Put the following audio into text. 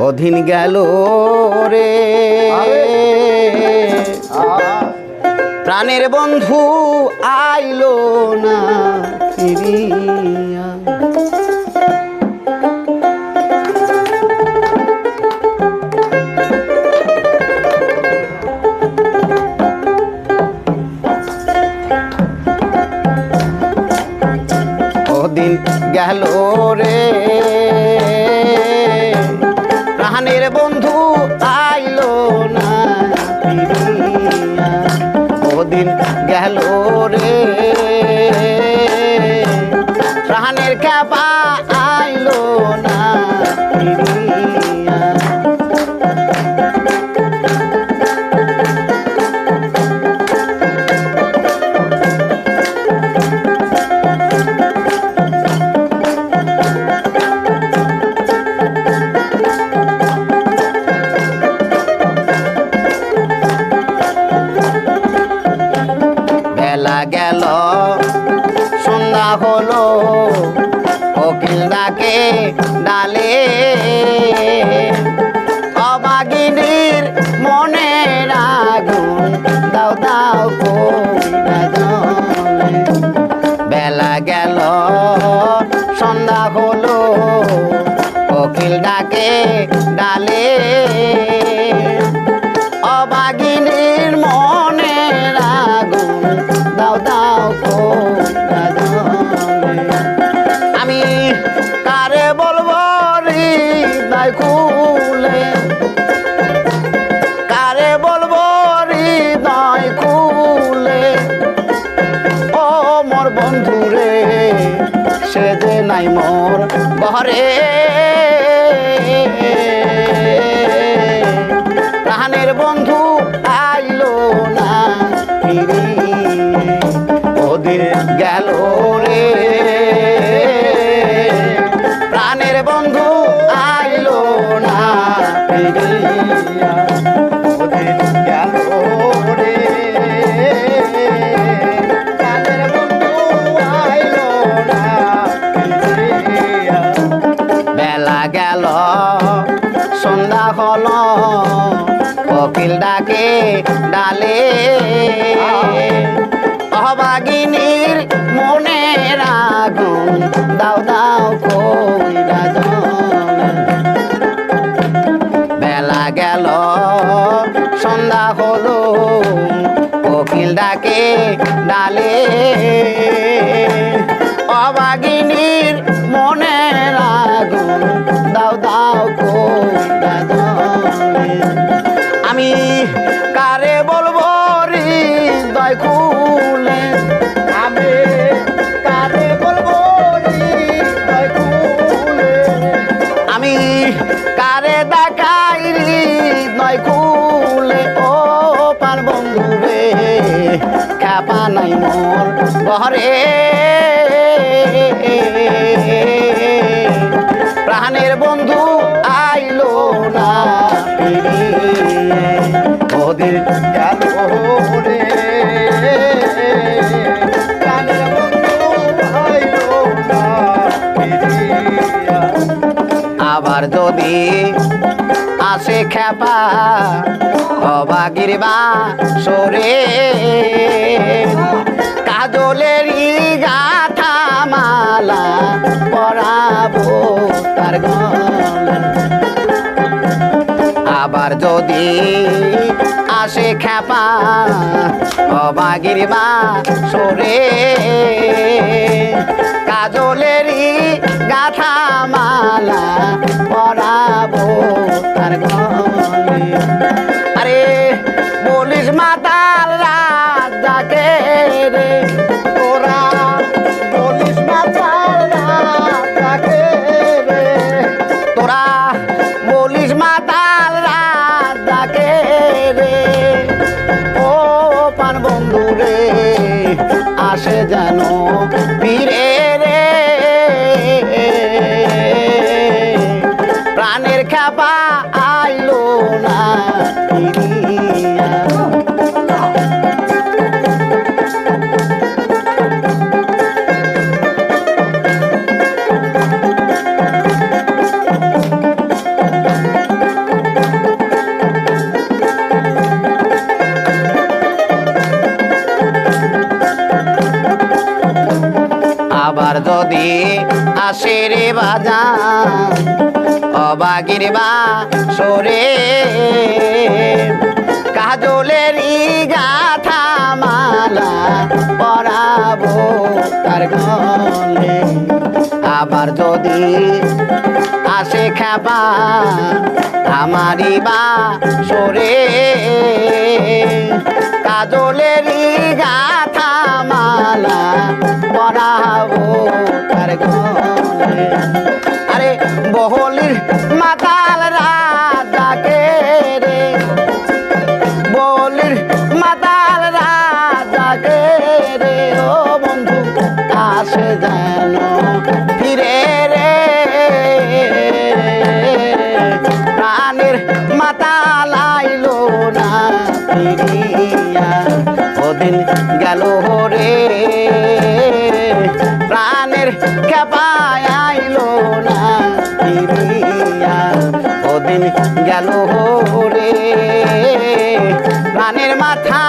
অধীন গেল রে। প্রাণের বন্ধু আইলো না ফিরিয়া। গেল রে। প্রাণের বন্ধু আইলো না ওদিন গেল রে। প্রাণের কাপা ডাকে ডালে। অবাগিনীর মনে আগুন দাও দাও। বেলা গেল সন্ধ্যা হলো কোকিল ডাকে ডালে ঘরে। প্রাণের বন্ধু আইলো না ফিরি। ওদিন গেল রে। প্রাণের বন্ধু আইলো না ফিরিয়া ওদিন গেল কপিল ডাকে, ডালে। অভাগিনীর মনে আগুন, দাও দাও কইরা। বেলা গেল, সন্ধ্যা হলো, কোকিল ডাকে, ডালে। অবাগিনীর মনে আগুন, দাও দাও কইরা প্রাণের বন্ধু আইলো না। ওদের। আবার যদি আসে খেপা অবাগির বা সরে কাজলেরই গাথা মালা পরাবো তার আবার যদি আসে খেপা অবাগির বা সরে। কাজলেরই গাথা মালা আসে বাসের বাজান অবাগির বা সরে কাজলেরই গাথা মালা পরাবো তার গলে। আবার যদি আসে খেপা আমারই বা সরে কাজলেরই গাথা মাতাল রাজাকে রে ও বন্ধু আসে যেন ফিরে রে। প্রাণের মাতাল আইলো না ফিরিয়া, ওদিন গেল রে। প্রাণের খেপায় আইলো না ফিরিয়া। প্রেম গেল রে প্রাণের মাথা